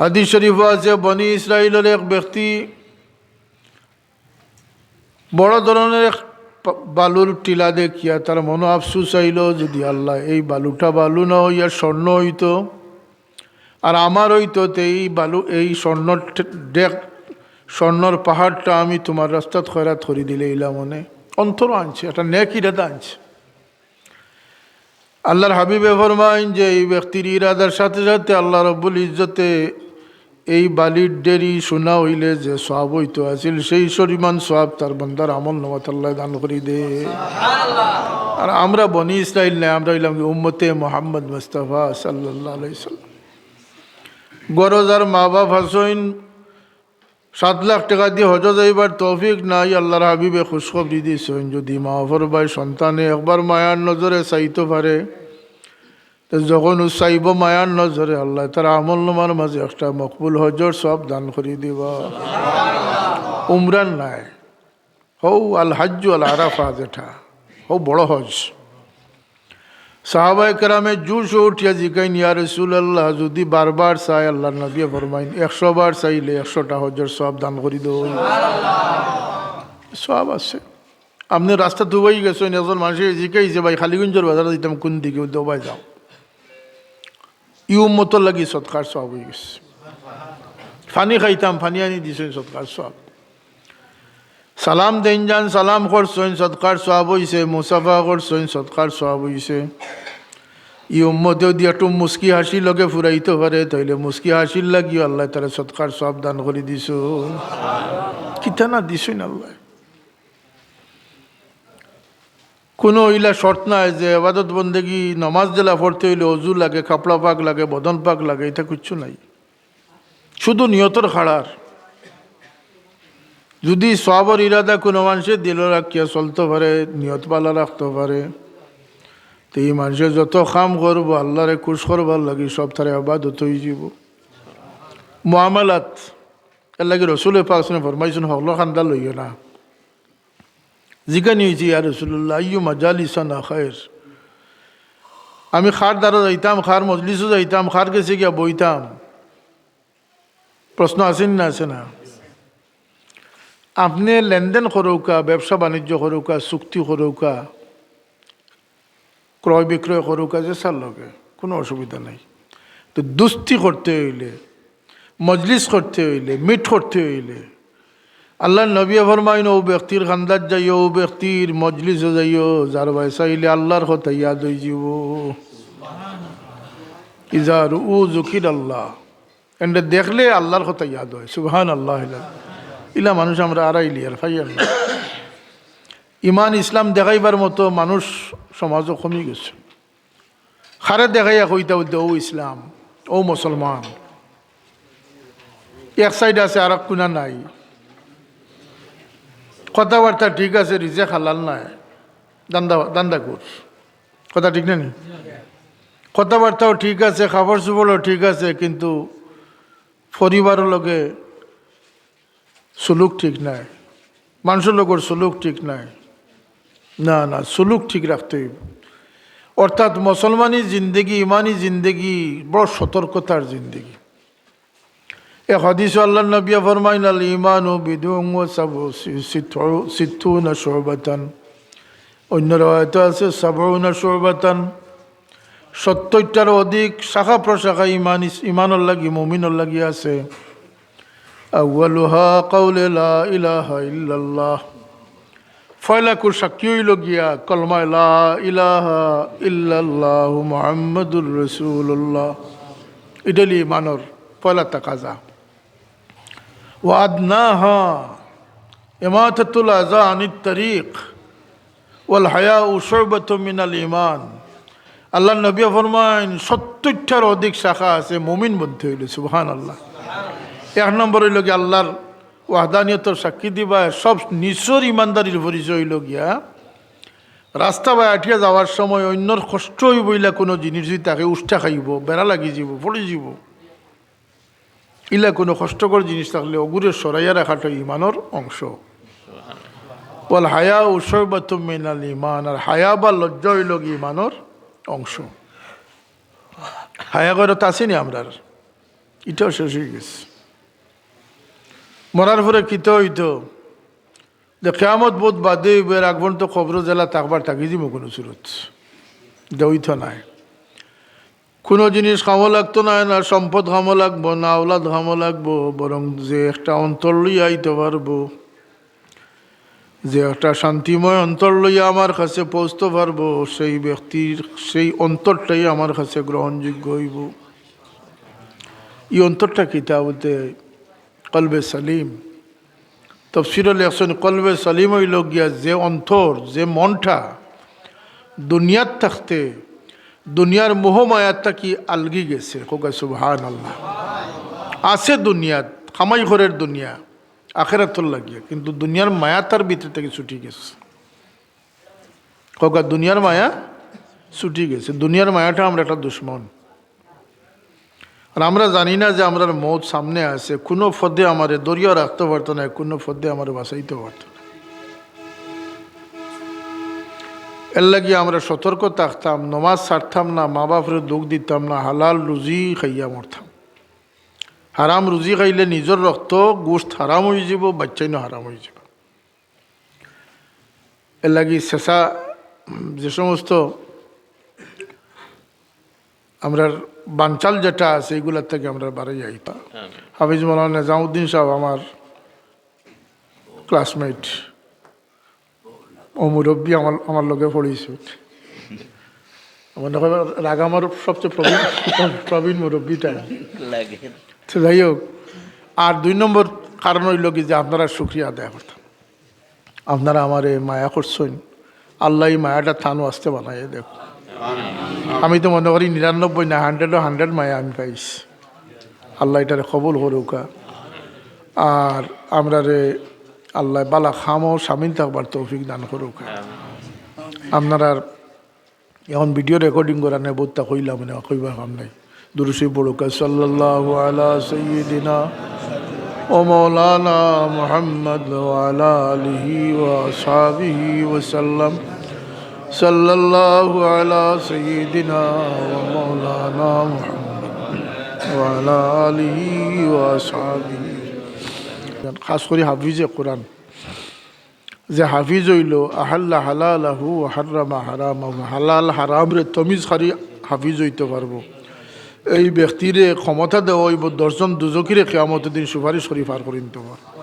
হাদিস শরীফ আছে, বনি ইসরায়েলের এক ব্যক্তি বড় ধরনের বালুর টিলা দেখিয়া তার মনো আফসুস আইল যদি আল্লাহ এই বালুটা বালু না হইয়া স্বর্ণ হইতো। আর আমার হইতো এই বালু, এই স্বর্ণ ডেক স্বর্ণর পাহাড়টা আমি তোমার রাস্তাত খয়রাত করে দিলে ইলা মনে। অন্তর আনছে, একটা নেক ইরাদা আনছে। আল্লাহর হাবিবে ফরমাইন যে এই ব্যক্তির ইরাদার সাথে সাথে আল্লাহ রব্বুল ইজ্জতে এই বালির ডেরি শোনা হইলে যে সব হইতো আছিল সেই পরিমাণ সব তার বন্দার আমল নমত আল্লাহ দান করি দে। আর আমরা বনি ইসরাইল নাই আমরা হইলাম উম্মতে মোহাম্মদ মুস্তফা সাল্লাহ আলাইসাল্লাম গরজ আর মা বাপ হাসইন সাত লাখ টাকা দিয়ে হজ যাইবার তৌফিক নাই আল্লাহর হাবিবে খুশখবরি দিয়েছেন। যদি মা বাবার ভাই সন্তানে একবার মায়ার নজরে চাইতে পারে যখন চাইব মায়ার নজরে আল্লাহ তার আমল নমার মাঝে একটা মকবুল হজর সব দান করে দিব। উমরান নাই। হৌ আল হাজ্জু আল আরাফা যেটা। হৌ বড় হজ। সাহাবাই কেরামে জুস উঠিয়া জিকাইন ইয়া রসুল আল্লাহ যদি বারবার চাই আল্লাহ নবী ফরমাইন, একশো বার চাইলে একশোটা হজর সব দান করি দো সব আছে। আপনি রাস্তা দুবাই গেছেন একজন মানুষের জিকাইছে ভাই, খালিগঞ্জের বাজারে দিতাম কোন দিকে? দুবাই যাও। ই উম্মতর লাগি সৎকার সব হয়ে গেছে। ফানি খাইতাম, ফানি আনি দিছেন সৎকার সব সালাম দেন যান, সালাম করছেন সৎকার সব হইছে মুসাফা করছেন সৎকার সব হইছে ই উম্মতেও দিয়ে একটু মুস্কি হাসি লগে ফুরাইতে পারে তাইলে মুস্কি হাসির লাগিও আল্লাহ তারা সৎকার সব দান করে দিছ কিতা না দিছই না আল্লাহ। কোনো ইলা শর্ত নাই যে আবাদত বন্দেগি নমাজ জেলা পড়তে হইলে অজু লাগে, কাপড়া পাক লাগে, বদন পাক লাগে, এটা কিচ্ছু নাই। শুধু নিয়তর খাড়ার। যদি সবর ইরাদা কোনো মানুষের দিল রাখিয়া চলতে পারে, নিয়ত পালা রাখতে পারে, তো এই মানুষের যত কাম করব, আল্লাহরে খুশ করবার লাগে সব তারে আবাদত হয়ে যাব। মোয়ামালাত এর লাগে রসুল পাক ফরমাইছেন, হকল খান্দা লইও না। জিজ্ঞানি হয়েছি, ইয়া রসুল্লাহ আইয়ু মাজালিসানা খায়ের। আমি খার দ্বারা যাইতাম, খার মজলিসও যাইতাম, খার গেছে গিয়া বইতাম। প্রশ্ন আসেন না আছে না। আপনি লেনদেন করৌকা ব্যবসা বাণিজ্য করৌকা চুক্তি করৌকা ক্রয় বিক্রয় করৌকা যে সার লগে, কোনো অসুবিধা নাই। তো দুস্তি করতে হইলে, মজলিস করতে হইলে, মিট করতে হইলে আল্লাহ নবী ফরমাইন ও ব্যক্তির খান্দার যাইও ও ব্যক্তির মজলিসে যাইও যার বয়সা হইলে আল্লাহর কথা ইয়াদ হয়ে যাব ইজার উ জুকির আল্লাহ এন্ডে দেখলে আল্লাহর কথা ইয়াদ হয়। সুবহান আল্লাহ ইলা। ইলা মানুষ আমরা আড়াইলি আর ফাইয়ার না ইমান ইসলাম দেখাইবার মতো মানুষ সমাজও কমে গেছে। খারে দেখাইয়া কইতা বলতে ও ইসলাম ও মুসলমান এক সাইড আছে আর এক কোনা নাই। কথাবার্তা ঠিক আছে, রিজে হালাল নাই। দান্দা দান্দা কর কথা ঠিক না নি? কথাবার্তাও ঠিক আছে খাবার চুবলও ঠিক আছে, কিন্তু পরিবারের লগে সুলুক ঠিক নাই। মানুষের লগর সুলুক ঠিক নাই। না না, সুলুক ঠিক রাখতে হইব। অর্থাৎ মুসলমানি জিন্দগি, ইমানি জিন্দগি, বড় সতর্কতার জিন্দগি। এ হদিস আল্লাহ নবিয়া ফরমাইন, আল ইমান ও বিদুং ও সাব না সোহবাতান অন্য রয়তো আছে সাবু না সোহবাতান সত্তরটার অধিক শাখা প্রশাখা ইমান ইমানর লাগি, মুমিনর লাগি আছে। আউ্বালুহা কাউলে লা ইলাহা ইল্লাল্লাহ। ফয়লাকুর সাক্ষী হইল গিয়া লা ইলাহা ইল্লাল্লাহ মুহাম্মাদুর রসুল্লাহ ইডলি ইমানর পয়লা তাকাজা। وأدناها إماتة الأذى عن الطريق والحياء شعبة من الإيمان আল্লাহ নবী ফরমাইন সত্তরটার অধিক শাখা আছে মুমিন মধ্যে হইল সুবহান আল্লাহ এক নম্বর হইল গিয়া আল্লাহর ওয়াহদানিয়তর সাক্ষী দিবা সব নিঃস্বর ইমানদারির পরিচয় হইল গিয়া রাস্তা বা আঠিয়া যাওয়ার সময় অন্যর কষ্ট হইবইলা কোনো জিনিস যদি তাকে উষ্ঠা খাইব বেড়া লাগি যাব পড়ে যাব ইলা কোনো কষ্টকর জিনিস থাকলে অগুরে সরাইয়া রাখাটা ইমানের অংশ। বল হায়া উৎসর্বাত মিনাল ইমান আর হায়া বা লজ্জা হইল ইমানের অংশ। হায়া করে তো আসেনি আমরার এটাও শেষ হয়ে গেছে। মরার পরে কিতে হইতো? যে কেয়ামত বোধ বাদে এবার আগবন তো খবর জেলা তাকবার থাকি দিব কোনো সুরত। দইত নাই। কোনো জিনিস খামো লাগতো না না সম্পদ খামো লাগবো, না ওলাদ খামো লাগবো, বরং যে একটা অন্তর লইয়া আইতে পারব, যে একটা শান্তিময় অন্তর লইয়া আমার কাছে পৌঁছতে পারব, সেই ব্যক্তির, সেই অন্তরটাই আমার কাছে গ্রহণযোগ্য হইব। এই অন্তরটা কিতাবতে কলবে সালিম। তফসির লেখছেন কলবে সালিম হইল গিয়া যে অন্তর, যে মনটা দুনিয়ার থাকতে দুনিয়ার মোহমায়াতটা কি আলগি গেছে? কোকা সুবহান আল্লাহ আছে দুনিয়াত খামাই ঘরের দুনিয়া আখেরাতর লাগিয়া, কিন্তু দুনিয়ার মায়া তার ভিতর থেকে ছুটি গেছে। কোকা দুনিয়ার মায়া ছুটি গেছে। দুনিয়ার মায়াটা আমরা একটা দুশ্মন। আর আমরা জানি না যে আমরা মৌত সামনে আছে। কোনো ফদে আমারে দরিয়া রাখতে পারতো না, কোনো ফদে আমার বাঁচাইতে পারতো এর লাগি আমরা সতর্ক থাকতাম নমাজ ছাড়তাম না মা বাপরে দুঃখ দিতাম না হালাল রুজি খাইয়া মরতাম। হারাম রুজি খাইলে নিজের রক্ত গোষ্ঠ হারাম হয়ে যাব বাচ্চাইনও হারাম হয়ে যাব। এর লাগি শেষা যে সমস্ত আমরা বাঞ্চাল যেটা আছে এইগুলার থেকে আমরা বাড়াই যাইতাম হাফিজ মৌলানা নিজামুদ্দিন সাহেব আমার ক্লাসমেট ও মুরব্বী আমার আমার লগে পড়িয়েছে। আমার দেখো রাগ আমার সবচেয়ে প্রবীণ প্রবীণ মুরব্বীটা লাগে। তো যাই হোক আর দুই নম্বর কারণ হইল কি যে আপনারা সুক্রিয়া আদায় করতাম আপনারা আমার এই মায়া করছেন। আল্লাহ এই মায়াটা থানও আসতে বানাই দেখো। আমি তো মনে করি নিরানব্বই না হান্ড্রেডও হান্ড্রেড মায়া আমি পাইছি। আল্লাহ এটারে কবল করুকা। আর আমরা রে আল্লাহ বালা খামও স্বামীন থাকবার তৌফিক দান করুকা। আপনারা এখন ভিডিও রেকর্ডিং করা নেই, বোধটা কইলাম মানে কইবা কাম নাই। দুরুসি পড়ুকা। সাল্লাল্লাহু আলা সাইয়্যিদিনা ও মৌলানা মুহাম্মদ ওয়ালা আলিহি ওয়া আসহাবিহি ওয়াসাল্লাম সাল্লাল্লাহু আলা সাইয়্যিদিনা ওয়া মৌলানা মুহাম্মদ ওয়া আসহাবিহি খাস করে হাফিজে কোরআন। যে হাফিজ হইল, আহাল্লা হালালাহু হারামা হারামাহু। হালাল হারাম রে তমিজ খারি হাফিজ হইতে পারব। এই ব্যক্তিরে ক্ষমতা দেওয়া হইব দর্শন দুজকিরে কেয়ামতের দিন সুপারিশ করি পার করিন তোমার।